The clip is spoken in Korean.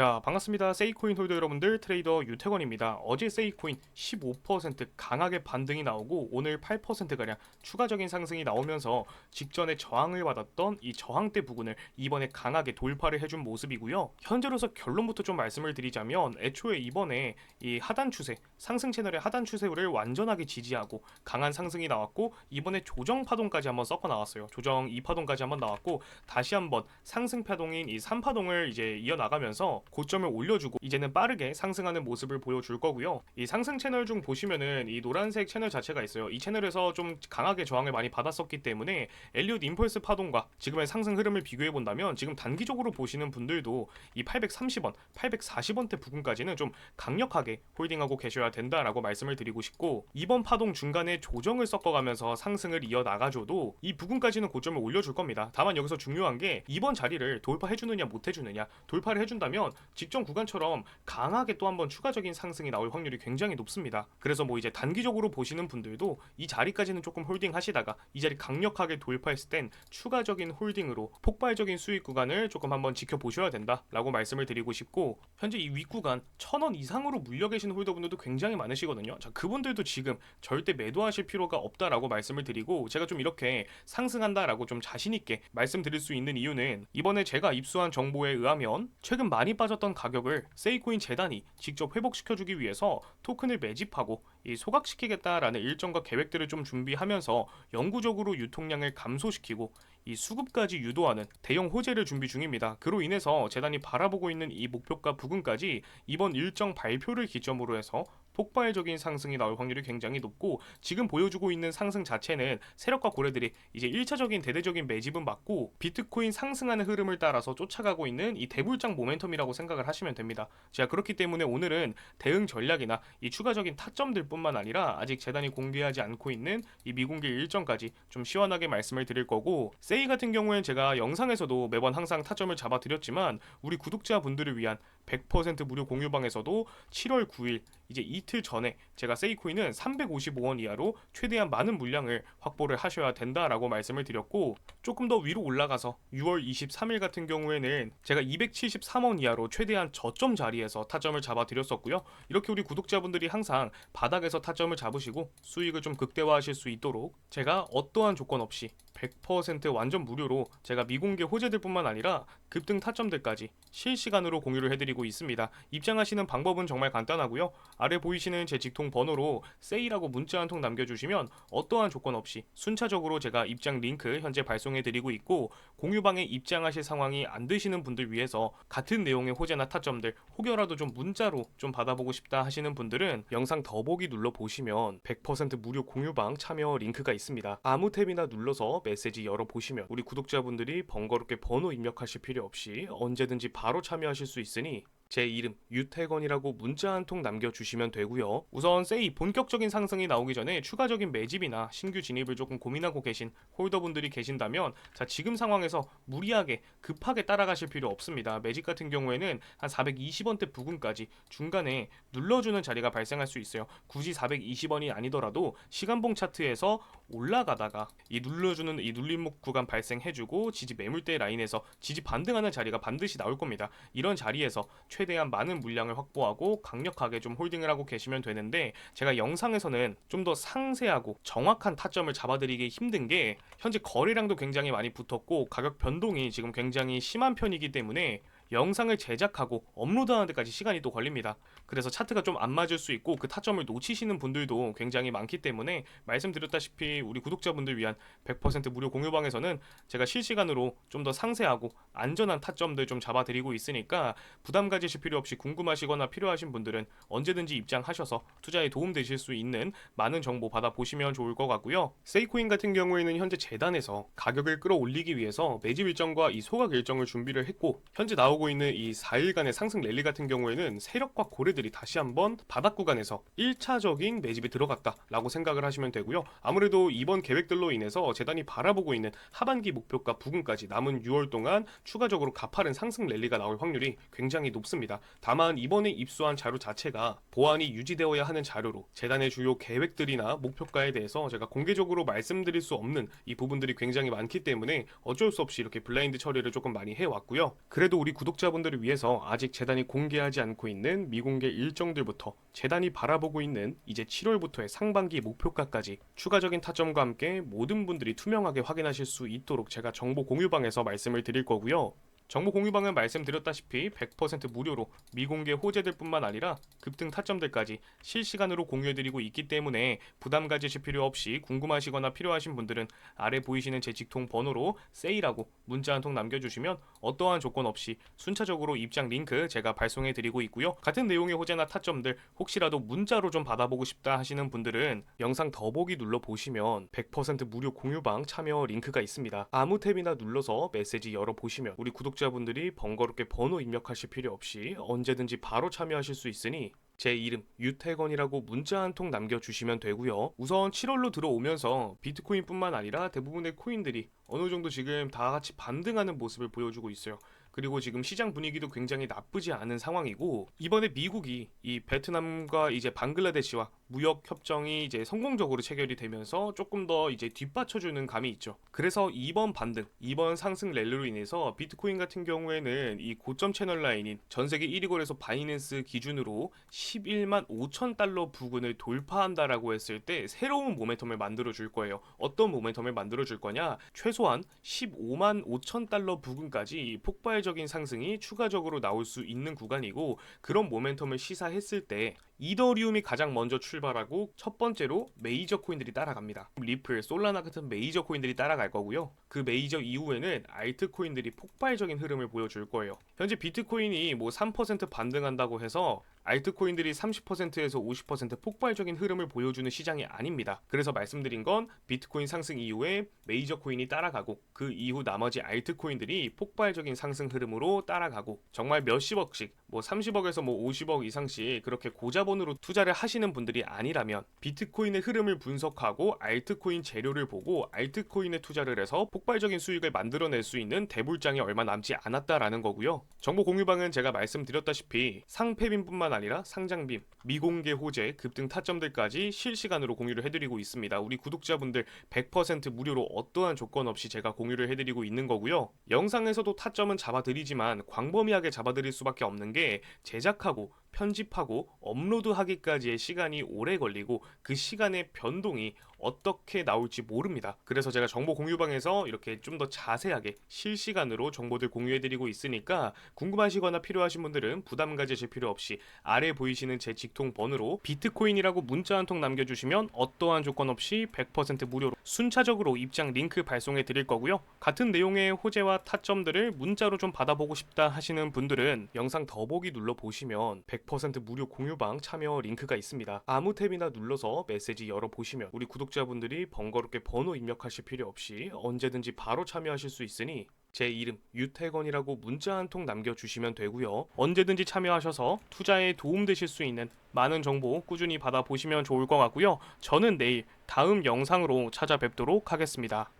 자 반갑습니다. 세이코인 홀더 여러분들 트레이더 유태권입니다. 어제 세이코인 15% 강하게 반등이 나오고 오늘 8%가량 추가적인 상승이 나오면서 직전에 저항을 받았던 이 저항대 부근을 이번에 강하게 돌파를 해준 모습이고요. 현재로서 결론부터 좀 말씀을 드리자면 애초에 이번에 이 하단 추세 상승 채널의 하단 추세를 완전하게 지지하고 강한 상승이 나왔고 이번에 조정 파동까지 한번 섞어 나왔어요. 조정 2파동까지 한번 나왔고 다시 한번 상승 파동인 이 3파동을 이제 이어나가면서 고점을 올려주고 이제는 빠르게 상승하는 모습을 보여줄 거고요. 이 상승 채널 중 보시면은 이 노란색 채널 자체가 있어요. 이 채널에서 좀 강하게 저항을 많이 받았었기 때문에 엘리엇 임펄스 파동과 지금의 상승 흐름을 비교해 본다면 지금 단기적으로 보시는 분들도 이 830원, 840원대 부근까지는 좀 강력하게 홀딩하고 계셔야 된다라고 말씀을 드리고 싶고 이번 파동 중간에 조정을 섞어가면서 상승을 이어 나가줘도 이 부근까지는 고점을 올려줄 겁니다. 다만 여기서 중요한 게 이번 자리를 돌파해주느냐 못해주느냐 돌파를 해준다면 직전 구간처럼 강하게 또 한번 추가적인 상승이 나올 확률이 굉장히 높습니다. 그래서 뭐 이제 단기적으로 보시는 분들도 이 자리까지는 조금 홀딩 하시다가 이 자리 강력하게 돌파했을 땐 추가적인 홀딩으로 폭발적인 수익 구간을 조금 한번 지켜보셔야 된다라고 말씀을 드리고 싶고 현재 이 윗구간 1000원 이상으로 물려 계신 홀더분들도 굉장히 많으시거든요. 자, 그분들도 지금 절대 매도하실 필요가 없다라고 말씀을 드리고 제가 좀 이렇게 상승한다라고 좀 자신 있게 말씀드릴 수 있는 이유는 이번에 제가 입수한 정보에 의하면 최근 많이 빠졌던 가격을 세이코인 재단이 직접 회복시켜주기 위해서 토큰을 매집하고 이 소각시키겠다라는 일정과 계획들을 좀 준비하면서 영구적으로 유통량을 감소시키고 이 수급까지 유도하는 대형 호재를 준비 중입니다. 그로 인해서 재단이 바라보고 있는 이 목표가 부근까지 이번 일정 발표를 기점으로 해서 폭발적인 상승이 나올 확률이 굉장히 높고 지금 보여주고 있는 상승 자체는 세력과 고래들이 이제 1차적인 대대적인 매집은 맞고 비트코인 상승하는 흐름을 따라서 쫓아가고 있는 이 대불장 모멘텀이라고 생각을 하시면 됩니다. 자 그렇기 때문에 오늘은 대응 전략이나 이 추가적인 타점들뿐만 아니라 아직 재단이 공개하지 않고 있는 이 미공개 일정까지 좀 시원하게 말씀을 드릴 거고 세이 같은 경우엔 제가 영상에서도 매번 항상 타점을 잡아드렸지만 우리 구독자분들을 위한 100% 무료 공유방에서도 7월 9일 이제 이틀 전에 제가 세이코인은 355원 이하로 최대한 많은 물량을 확보를 하셔야 된다라고 말씀을 드렸고 조금 더 위로 올라가서 6월 23일 같은 경우에는 제가 273원 이하로 최대한 저점 자리에서 타점을 잡아 드렸었고요. 이렇게 우리 구독자분들이 항상 바닥에서 타점을 잡으시고 수익을 좀 극대화하실 수 있도록 제가 어떠한 조건 없이 100% 완전 무료로 제가 미공개 호재들뿐만 아니라 급등 타점들까지 실시간으로 공유를 해드리고 있습니다. 입장하시는 방법은 정말 간단하고요. 아래 보이시는 제 직통 번호로 세이라고 문자 한 통 남겨주시면 어떠한 조건 없이 순차적으로 제가 입장 링크 현재 발송해드리고 있고 공유방에 입장하실 상황이 안 되시는 분들 위해서 같은 내용의 호재나 타점들 혹여라도 좀 문자로 좀 받아보고 싶다 하시는 분들은 영상 더보기 눌러 보시면 100% 무료 공유방 참여 링크가 있습니다. 아무 탭이나 눌러서 메시지 열어 보시면 우리 구독자분들이 번거롭게 번호 입력하실 필요 없이 언제든지 바로 참여하실 수 있으니 제 이름 유태건이라고 문자 한 통 남겨주시면 되고요. 우선 세이 본격적인 상승이 나오기 전에 추가적인 매집이나 신규 진입을 조금 고민하고 계신 홀더분들이 계신다면 자 지금 상황에서 무리하게 급하게 따라가실 필요 없습니다. 매집 같은 경우에는 한 420원대 부근까지 중간에 눌러주는 자리가 발생할 수 있어요. 굳이 420원이 아니더라도 시간봉 차트에서 올라가다가 이 눌러주는 이 눌림목 구간 발생해주고 지지 매물대 라인에서 지지 반등하는 자리가 반드시 나올 겁니다. 이런 자리에서 최대한 많은 물량을 확보하고 강력하게 좀 홀딩을 하고 계시면 되는데 제가 영상에서는 좀 더 상세하고 정확한 타점을 잡아드리기 힘든 게 현재 거래량도 굉장히 많이 붙었고 가격 변동이 지금 굉장히 심한 편이기 때문에 영상을 제작하고 업로드하는 데까지 시간이 또 걸립니다. 그래서 차트가 좀 안 맞을 수 있고 그 타점을 놓치시는 분들도 굉장히 많기 때문에 말씀드렸다시피 우리 구독자분들 위한 100% 무료 공유방에서는 제가 실시간으로 좀 더 상세하고 안전한 타점들 좀 잡아드리고 있으니까 부담 가지실 필요 없이 궁금하시거나 필요하신 분들은 언제든지 입장하셔서 투자에 도움 되실 수 있는 많은 정보 받아보시면 좋을 것 같고요. 세이코인 같은 경우에는 현재 재단에서 가격을 끌어올리기 위해서 매집 일정과 이 소각 일정을 준비를 했고 현재 나오고 있는 이 4일간의 상승 랠리 같은 경우에는 세력과 고래들이 다시 한번 바닥 구간에서 1차적인 매집에 들어갔다라고 생각을 하시면 되고요. 아무래도 이번 계획들로 인해서 재단이 바라보고 있는 하반기 목표가 부근까지 남은 6월 동안 추가적으로 가파른 상승 랠리가 나올 확률이 굉장히 높습니다. 다만 이번에 입수한 자료 자체가 보안이 유지되어야 하는 자료로 재단의 주요 계획들이나 목표가에 대해서 제가 공개적으로 말씀드릴 수 없는 이 부분들이 굉장히 많기 때문에 어쩔 수 없이 이렇게 블라인드 처리를 조금 많이 해왔고요. 그래도 우리 구독 구독자분들을 위해서 아직 재단이 공개하지 않고 있는 미공개 일정들부터 재단이 바라보고 있는 이제 7월부터의 상반기 목표가까지 추가적인 타점과 함께 모든 분들이 투명하게 확인하실 수 있도록 제가 정보 공유방에서 말씀을 드릴 거고요. 정보 공유방은 말씀드렸다시피 100% 무료로 미공개 호재들 뿐만 아니라 급등 타점들까지 실시간으로 공유해드리고 있기 때문에 부담 가지실 필요 없이 궁금하시거나 필요하신 분들은 아래 보이시는 제 직통 번호로 세일하고 문자 한 통 남겨주시면 어떠한 조건 없이 순차적으로 입장 링크 제가 발송해드리고 있고요. 같은 내용의 호재나 타점들 혹시라도 문자로 좀 받아보고 싶다 하시는 분들은 영상 더보기 눌러보시면 100% 무료 공유방 참여 링크가 있습니다. 아무 탭이나 눌러서 메시지 열어보시면 우리 구독자 분들이 번거롭게 번호 입력하실 필요 없이 언제든지 바로 참여하실 수 있으니 제 이름 유태건이라고 문자 한 통 남겨주시면 되고요. 우선 7월로 들어오면서 비트코인뿐만 아니라 대부분의 코인들이 어느 정도 지금 다 같이 반등하는 모습을 보여주고 있어요. 그리고 지금 시장 분위기도 굉장히 나쁘지 않은 상황이고 이번에 미국이 이 베트남과 이제 방글라데시와 무역 협정이 이제 성공적으로 체결이 되면서 조금 더 이제 뒷받쳐주는 감이 있죠. 그래서 이번 반등, 이번 상승 랠리로 인해서 비트코인 같은 경우에는 이 고점 채널 라인인 전 세계 1위 거래소 바이낸스 기준으로 11만 5천 달러 부근을 돌파한다라고 했을 때 새로운 모멘텀을 만들어 줄 거예요. 어떤 모멘텀을 만들어 줄 거냐? 최소한 15만 5천 달러 부근까지 폭발적인 상승이 추가적으로 나올 수 있는 구간이고 그런 모멘텀을 시사했을 때 이더리움이 가장 먼저 출발하고 첫 번째로 메이저 코인들이 따라갑니다. 리플, 솔라나 같은 메이저 코인들이 따라갈 거고요. 그 메이저 이후에는 알트 코인들이 폭발적인 흐름을 보여줄 거예요. 현재 비트코인이 뭐 3% 반등한다고 해서 알트코인들이 30%에서 50% 폭발적인 흐름을 보여주는 시장이 아닙니다. 그래서 말씀드린 건 비트코인 상승 이후에 메이저 코인이 따라가고 그 이후 나머지 알트코인들이 폭발적인 상승 흐름으로 따라가고 정말 몇십억씩 뭐 30억에서 뭐 50억 이상씩 그렇게 고자본으로 투자를 하시는 분들이 아니라면 비트코인의 흐름을 분석하고 알트코인 재료를 보고 알트코인에 투자를 해서 폭발적인 수익을 만들어낼 수 있는 대불장이 얼마 남지 않았다라는 거고요. 정보 공유방은 제가 말씀드렸다시피 상패빈뿐만 아니라 상장빔, 미공개 호재, 급등 타점들까지 실시간으로 공유를 해드리고 있습니다. 우리 구독자분들 100% 무료로 어떠한 조건 없이 제가 공유를 해드리고 있는 거고요. 영상에서도 타점은 잡아드리지만 광범위하게 잡아드릴 수밖에 없는 게 제작하고 편집하고 업로드하기까지의 시간이 오래 걸리고 그 시간의 변동이 어떻게 나올지 모릅니다. 그래서 제가 정보 공유방에서 이렇게 좀 더 자세하게 실시간으로 정보들 공유해드리고 있으니까 궁금하시거나 필요하신 분들은 부담 가지실 필요 없이 아래 보이시는 제 직통 번호로 비트코인이라고 문자 한 통 남겨주시면 어떠한 조건 없이 100% 무료로 순차적으로 입장 링크 발송해 드릴 거고요. 같은 내용의 호재와 타점들을 문자로 좀 받아보고 싶다 하시는 분들은 영상 더보기 눌러 보시면 100% 무료 공유방 참여 링크가 있습니다. 아무 탭이나 눌러서 메시지 열어 보시면 우리 구독자분들이 번거롭게 번호 입력하실 필요 없이 언제든지 바로 참여하실 수 있으니 제 이름 유태건이라고 문자 한 통 남겨주시면 되고요. 언제든지 참여하셔서 투자에 도움되실 수 있는 많은 정보 꾸준히 받아보시면 좋을 것 같고요. 저는 내일 다음 영상으로 찾아뵙도록 하겠습니다.